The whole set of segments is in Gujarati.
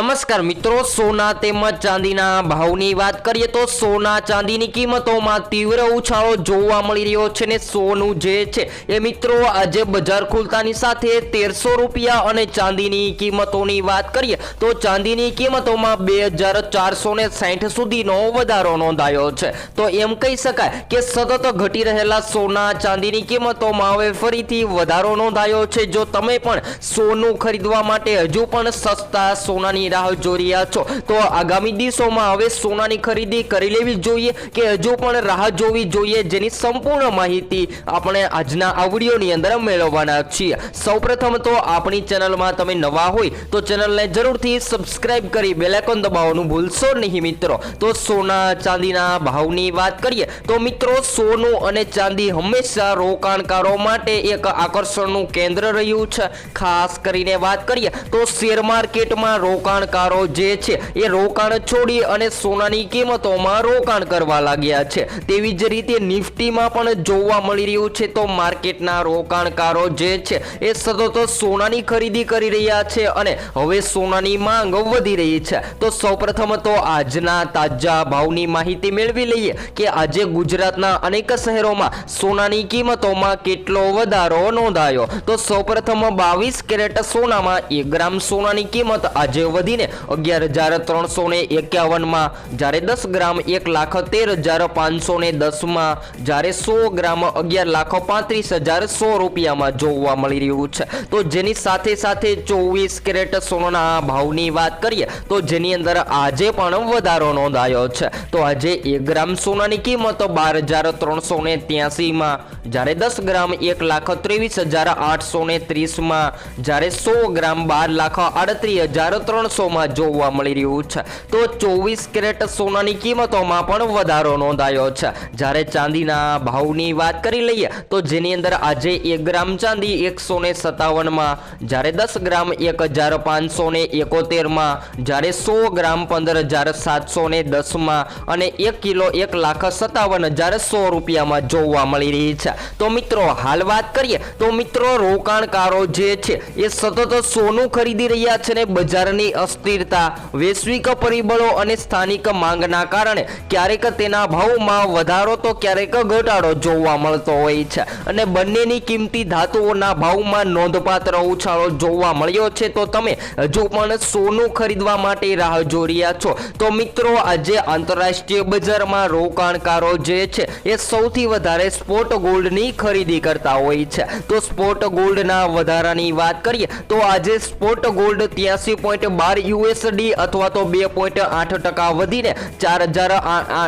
નમસ્કાર મિત્રો, સોના તેમજ ચાંદીના ભાવની વાત કરીએ તો સોના ચાંદીની કિંમતોમાં તીવ્ર ઉછાળો જોવા મળી રહ્યો છે ને સોનું જે છે એ મિત્રો આજે બજાર ખુલતાની સાથે તેરસો રૂપિયા અને ચાંદીની કિંમતોની વાત કરીએ તો ચાંદીની કિંમતોમાં બે હજાર ચારસો ને સાઠ સુધીનો વધારો નોંધાયો છે. તો એમ કહી શકાય કે સતત ઘટી રહેલા સોના ચાંદીની કિંમતોમાં હવે ફરીથી વધારો નોંધાયો છે. જો તમે પણ સોનું ખરીદવા માટે હજુ પણ સસ્તા સોનાની રાહ જોઈ રહ્યા છો. તો આગામી દિવસોમાં હવે સોનાની ખરીદી કરી લેવી જોઈએ કે હજુ પણ રાહ જોવી જોઈએ જેની સંપૂર્ણ માહિતી આપણે આજના આ વિડીયોની અંદર મેળવવાના છીએ. સૌપ્રથમ તો આપણી ચેનલમાં તમે નવા હોય તો ચેનલને જરૂરથી સબસ્ક્રાઇબ કરી બેલાઇકોન દબાવવાનું ભૂલશો નહીં મિત્રો. તો સોના ચાંદીના ભાવની વાત કરીએ તો મિત્રો સોનું અને ચાંદી હંમેશા રોકાણકારો માટે એક આકર્ષણનું કેન્દ્ર રહ્યું છે. ખાસ કરીને વાત કરીએ તો શેર માર્કેટમાં રોકાણકારો જે છે એ રોકાણ છોડી અને સોનાની કિંમતોમાં રોકાણ કરવા લાગ્યા છે. તેવી જ રીતે નિફ્ટીમાં પણ જોવા મળી રહ્યું છે તો માર્કેટના રોકાણકારો જે છે એ સતત સોનાની ખરીદી કરી રહ્યા છે અને હવે સોનાની માંગ વધી રહી છે. તો સૌપ્રથમ તો આજના તાજા ભાવની માહિતી મેળવી લઈએ કે આજે ગુજરાતના અનેક શહેરોમાં સોનાની કિંમતોમાં કેટલો વધારો નોંધાયો. તો સૌપ્રથમ બાવીસ કેરેટ સોનામાં એક ગ્રામ સોનાની કિંમત આજે વધીને અગિયાર હજાર ત્રણસો ને એકાવનમાં, જ્યારે દસ ગ્રામ એક લાખ તેર હજાર પાંચસો ને દસમાં, જ્યારે સો ગ્રામ અગિયાર લાખ પાંત્રીસ હજાર સો રૂપિયામાં જોવા મળી રહ્યું છે. તો જેની સાથે સાથે ચોવીસ કેરેટ સોનાના ભાવની વાત કરીએ, તો જેની અંદર આજે પણ વધારો નોંધાયો છે. તો આજે એક ગ્રામ સોનાની કિંમત બાર હજાર ત્રણસો ને ત્યાસીમાં, જ્યારે દસ ગ્રામ એક લાખ ત્રેવીસ હજાર આઠસો ને ત્રીસમાં, જ્યારે સો ગ્રામ બાર લાખ આડત્રીસ હજાર ત્રણસોમાં જોવા મળી રહ્યું છે. તો ચોવીસ કેરેટ સોનાની કિંમતોમાં પણ વધારો નોંધાયો છે. જ્યારે ચાંદીના ભાવની વાત કરી લઈએ, તો જેની અંદર આજે એક ગ્રામ ચાંદી એકસો ને સત્તાવનમાં, જ્યારે દસ ગ્રામ એક હજાર પાંચસો ને એકોતેરમાં, જ્યારે સો ગ્રામ પંદર હજાર સાતસો ને દસમાં અને એક કિલો એક લાખ સત્તાવન હજાર સો રૂપિયામાં જોવા મળી રહી છે. તો મિત્રો, હાલ વાત કરીએ, તો મિત્રો રોકાણકારો જે છે, એ સતત સોનું ખરીદી રહ્યા છે ને બજારની અસ્થિરતા, વૈશ્વિક પરિબળો અને સ્થાનિક માંગના કારણે ક્યારેક તેના ભાવમાં વધારો તો ક્યારેક ઘટાડો જોવા મળતો હોય છે. અને બંનેની કિંમતી ધાતુઓના ભાવમાં નોંધપાત્ર ઉછાળો જોવા મળ્યો છે તો તમે હજુ પણ સોનું ખરીદવા માટે રાહ જોઈ છો. તો મિત્રો, આજે આંતરરાષ્ટ્રીય બજારમાં રોકાણકારો જે છે એ સૌથી વધારે સ્પોટ ગોલ્ડની ખરીદી કરતા હોય છે. તો સ્પોટ ગોલ્ડના વધારાની વાત કરીએ તો આજે સ્પોટ ગોલ્ડ ત્યાસી પોઈન્ટ બાર યુએસડી અથવા તો બે પોઈન્ટ આઠ ટકા વધીને ચાર હજાર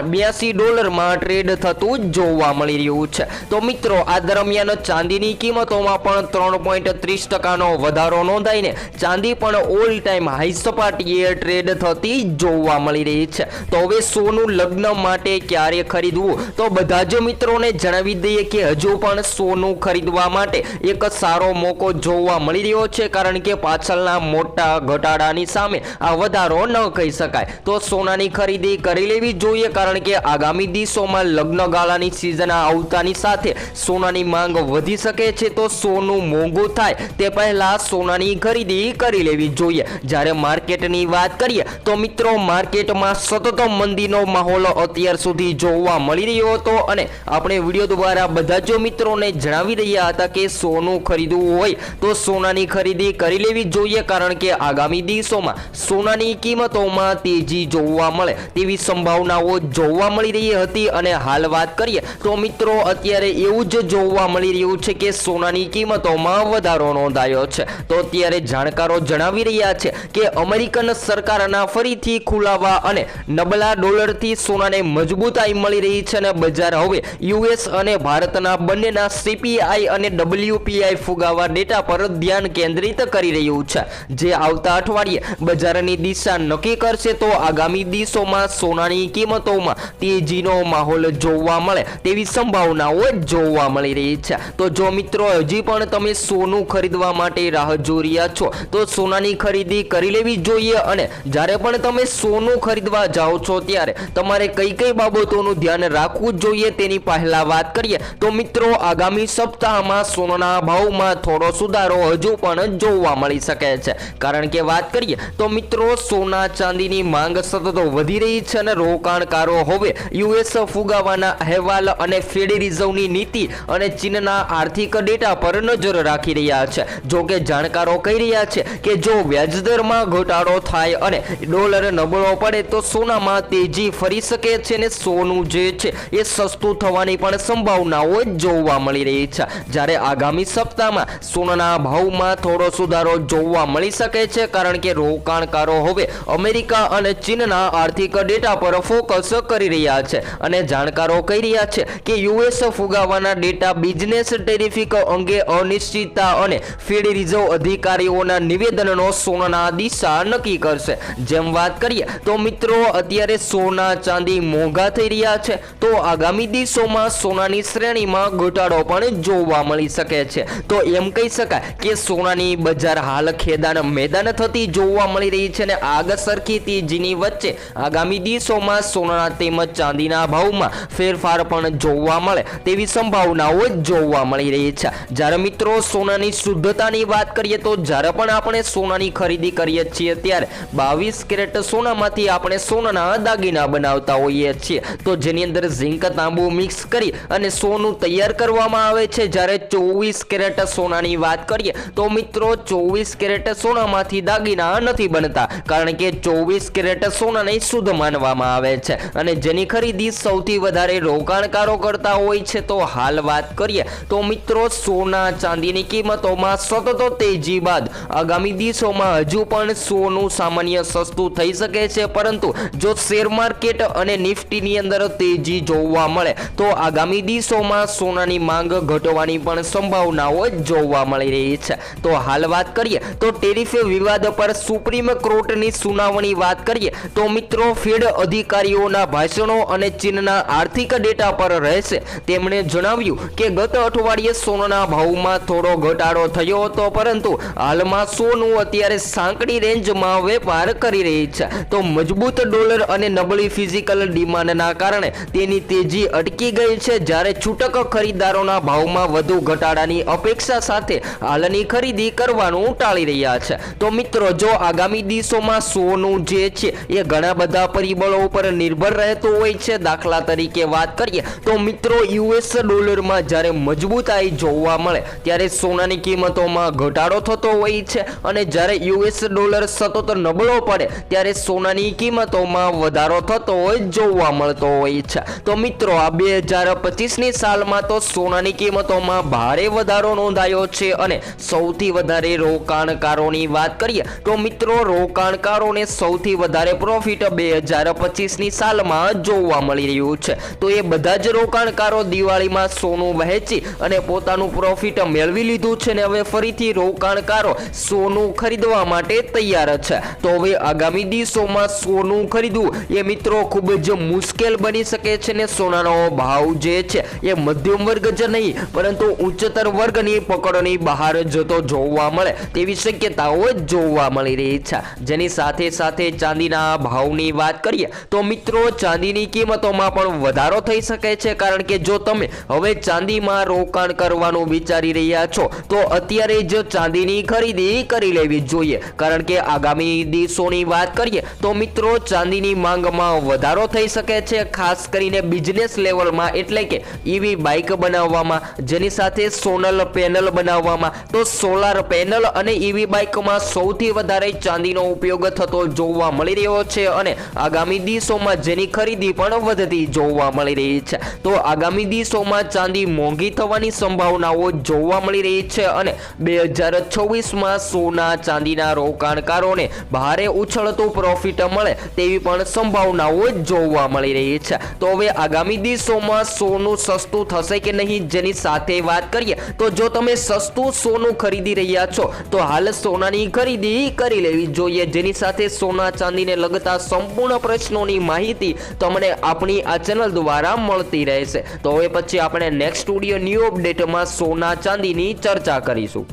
બ્યાસી ડોલરમાં ટ્રેડ થતું જોવા મળી રહ્યું છે. તો મિત્રો, આ દરમિયાન ચાંદીની કિંમતોમાં પણ ત્રણ પોઈન્ટ ત્રીસ ટકાનો વધારો નોંધાઈને ચાંદી પણ ઓલ ટાઈમ હાઈ સપાટીએ ટ્રેડ થતી જોવા મળી રહી છે. તો હવે સોનું લગ્ન માટે ક્યારે ખરીદવું? તો બધા જ મિત્રોને જણાવી દઈએ કે હજુ પણ સોનું ખરીદવા માટે એક સારો મોકો જોવા મળી રહ્યો છે, કારણ કે પાછળના મોટા ઘટાડાની સામે આ વધારો ન કહી શકાય. તો સોનાની ખરીદી કરી લેવી જોઈએ કારણ કે આગામી દિવસોમાં લગ્ન ગાળાની સિઝન આવતાની સાથે સોનાની માંગ વધી શકે છે તો સોનું મોંઘું થાય તે પહેલા સોનાની ખરીદી કરી લેવી જોઈએ. જ્યારે માર્કેટની વાત કરીએ તો મિત્રો માર્કેટમાં સતત મંદીનો માહોલ અત્યાર સુધી જોવા મળી રહ્યો હતો અને આપણે વીડિયો દ્વારા બધા જ મિત્રોને જણાવી રહ્યા હતા કે સોનું ખરીદવું હોય તો સોનાની ખરીદી કરી લેવી જોઈએ કારણ કે આગામી દિવસોમાં સોનાની કિંમતોમાં તેજી જોવા મળે તેવી સંભાવનાઓ જોવા મળી રહી હતી અને હાલ વાત કરીએ તો મિત્રો અત્યારે એવું જ જોવા મળી રહ્યું છે કે સોનાની કિંમતોમાં વધારો નોંધાયો છે. તો અત્યારે જાણકારો જણાવી રહ્યા છે કે અમેરિકન સરકારના ફરીથી ખુલાવા અને નબળા ડોલરથી સોનાને મજબૂતાઈ મળી રહી છે અને બજાર હવે યુએસ અને ભારતના બંનેના સીપીઆઈ અને ડબલ્યુપીઆઈ ફુગાવા ડેટા પર ધ્યાન કેન્દ્રિત કરી રહ્યું છે. જે આવતા અઠવાડિયે બજારની દિશા નક્કી કરશે તો આગામી દિવસોમાં સોનાની કિંમતોમાં તેજીનો માહોલ જોવા મળે તેવી સંભાવનાઓ જોવા મળી રહી છે. તો જો મિત્રો, હજી પણ તમે સોનું ખરીદવા માટે રાહ જોઈ રહ્યા છો, તો સોનાની ખરીદી કરી લેવી જોઈએ અને જ્યારે પણ તમે સોનું ખરીદવા જાઓ છો ત્યારે તમારે કઈ કઈ બાબતોનું ધ્યાન રાખવું જોઈએ તેની પહેલા વાત કરીએ. તો મિત્રો, આગામી સપ્તાહમાં સોનાના ભાવમાં થોડો સુધારો હજુ પણ જોવા મળી શકે છે. કારણ કે વાત કરીએ તો મિત્રો, સોના ચાંદીની માંગ સતત વધી રહી છે અને રોકાણકારો હવે યુએસ ફુગાવાના અહેવાલ અને ફેડ રિઝર્વની નીતિ અને ચીનના આર્થિક ડેટા પર નજર રાખી રહ્યા છે. જો કે જાણકારો કહી રહ્યા છે કે જો વ્યાજદરમાં ઘટાડો થાય અને ડોલર નબળો પડે તો સોનામાં તેજી ફરી શકે છે અને સોનું જે છે એ સસ્તું થવાની પણ સંભાવનાઓ જોવા મળી રહી છે. જ્યારે આગામી સપ્તાહમાં સોનાના ભાવમાં થોડો સુધારો જોવા મળી શકે છે કારણ કે રોકાણકારો હવે. અમેરિકા અને ચીનના આર્થિક ડેટા પર ફોકસ કરી રહ્યા છે અને જાણકારો કહી રહ્યા છે કે યુએસ ફુગાવાના ડેટા બિઝનેસ ટેરિફિક અંગે અનિશ્ચિતતા અને ફેડ રિઝર્વ અધિકારીઓના નિવેદનનો સોનાના દિશા નક્કી કરશે. જેમ વાત કરીએ, તો મિત્રો, અત્યારે સોના ચાંદી મોંઘા થઈ રહ્યા છે. તો આગામી દિવસોમાં સોનાની શ્રેણીમાં ઘટાડો પણ જોવા મળી શકે છે. તો એમ કહી શકાય કે સોનાની બજાર હાલ ખેદાન મેદાન થતી જોવા મળી રહી છે અને આગ સરખી તેજીની વચ્ચે આગામી દિવસોમાં સોનાના તેમજ ચાંદીના ભાવમાં ફેરફાર પણ જોવા મળે તેવી સંભાવનાઓ જોવા મળી રહી છે. જ્યારે મિત્રો સોનાની શુદ્ધતાની વાત કરીએ તો જ્યારે પણ આપણે સોનાની ખરીદી કરીએ છીએ ત્યારે બાવીસ કેરેટ સોનામાંથી આપણે સોનાના દાગીના બનાવતા હોઈએ છીએ. તો જેની અંદર ઝીંક તાંબુ મિક્સ કરી અને સોનું તૈયાર કરવામાં આવે છે. જ્યારે ચોવીસ કેરેટ સોનાની વાત કરીએ તો મિત્રો ચોવીસ કેરેટ સોનામાંથી દાગીના નથી બનતા, કારણ કે ચોવીસ કેરેટ સોનાને શુદ્ધ માનવામાં આવે છે. અને જેની ખરીદી સૌથી વધારે રોકાણકારો કરતા હોય છે, તો હાલ વાત કરીએ, તો મિત્રો, સોના ચાંદીની કિંમતોમાં સતત તેજી બાદ આગામી દિવસોમાં હજુ પણ સોનું સામાન્ય સસ્તું થઈ શકે છે, પરંતુ જો શેર માર્કેટ અને નિફ્ટીની અંદર તેજી જોવા મળે, તો આગામી દિવસોમાં સોનાની માંગ ઘટવાની પણ સંભાવનાઓ જોવા મળી રહી છે. તો હાલ વાત કરીએ, તો ટેરિફ વિવાદ પર સુપ્રીમ કોર્ટની સુનાવણી વાત કરીએ તો મિત્રો ફેડ અધિકારીઓના ભાષણો અને ચીનના આર્થિક ડેટા પર રહેશે. તેમણે જણાવ્યું કે ગત અઠવાડિયે સોનાના ભાવમાં થોડો ઘટાડો થયો હતો, પરંતુ હાલમાં સોનું અત્યારે સાંકડી રેન્જમાં વેપાર કરી રહી છે. તો મજબૂત ડોલર અને નબળી ફિઝિકલ ડિમાન્ડના કારણે તેની તેજી અટકી ગઈ છે. જ્યારે છૂટક ખરીદદારોના ભાવમાં વધુ ઘટાડાની અપેક્ષા સાથે હાલની ખરીદી કરવાનું ટાળી રહ્યા છે. તો મિત્રો, જો આગામી દિવસોમાં સોનું જે છે એ ઘણા બધા પરિબળો ઉપર નિર્ભર રહેતું હોય છે. દાખલા તરીકે વાત કરીએ તો મિત્રો યુએસ ડોલરમાં જ્યારે મજબૂતાઈ જોવા મળે ત્યારે સોનાની કિંમતોમાં ઘટાડો થતો હોય છે અને જ્યારે યુએસ ડોલર સતત નબળો પડે ત્યારે સોનાની કિંમતોમાં વધારો થતો હોય જોવા મળતો હોય છે. તો મિત્રો આ બે હજાર પચીસની સાલમાં તો સોનાની કિંમતોમાં ભારે વધારો નોંધાયો છે અને સૌથી વધારે રોકાણકારોની વાત કરીએ તો મિત્રો રોકાણકારોને સૌથી વધારે પ્રોફિટ બે હજાર પચીસની સાલમાં જોવા મળી રહ્યું છે. તો એ બધા જ રોકાણકારો દિવાળીમાં સોનું વહેંચી અને પોતાનું પ્રોફિટ મેળવી લીધું છે ને હવે ફરીથી રોકાણકારો સોનું ખરીદવા માટે તૈયાર છે. તો હવે આગામી દિવસોમાં સોનું ખરીદવું એ મિત્રો ખૂબ જ મુશ્કેલ બની શકે છે ને સોનાનો ભાવ જે છે એ મધ્યમ વર્ગ જ નહીં, પરંતુ ઉચ્ચતર વર્ગની પકડની બહાર જતો જોવા મળે તેવી શક્યતાઓ જોવા મળી રહી છે જેની સાથે સાથે ચાંદીના ભાવની વાત કરીએ, તો મિત્રો ચાંદીની કિંમતોમાં પણ વધારો થઈ શકે છે. કારણ કે જો તમે હવે ચાંદીમાં રોકાણ કરવાનું વિચારી રહ્યા છો, તો અત્યારે જ ચાંદીની ખરીદી કરી લેવી જોઈએ. કારણ કે આગામી દિવસોની વાત કરીએ, તો મિત્રો ચાંદીની માંગમાં વધારો થઈ શકે છે, ખાસ કરીને બિઝનેસ લેવલમાં, એટલે કે ઈવી બાઇક બનાવવામાં, જેની સાથે સોનલ પેનલ બનાવવામાં. તો સોલાર પેનલ અને ઈવી બાઇકમાં સૌથી વધારે ચાંદીનો ઉપયોગ થતો જોવા મળી રહ્યો છે અને આગામી દિવસોમાં જેની ખરીદી પણ વધતી જોવા મળી રહી છે. તો આગામી દિવસોમાં ચાંદી મોંઘી થવાની સંભાવનાઓ જોવા મળી રહી છે અને બે હજાર છવ્વીસમાં સોના ચાંદીના રોકાણકારોને ભારે ઉછળતું પ્રોફિટ મળે તેવી પણ સંભાવનાઓ જોવા મળી રહી છે. તો હવે આગામી દિવસોમાં સોનું સસ્તું થશે કે નહીં જેની સાથે વાત કરીએ, તો જો તમે સસ્તું સોનું ખરીદી રહ્યા છો, તો હાલ સોનાની ખરીદી કરી લેવી જોઈએ. જેની સાથે સોના ચાંદીને લગતા સંપૂર્ણ પ્રશ્નોની માહિતી તમને આપણી આ ચેનલ દ્વારા મળતી રહેશે. તો હવે પછી આપણે નેક્સ્ટ સ્ટુડિયો ન્યૂ અપડેટમાં સોના ચાંદીની ચર્ચા કરીશું.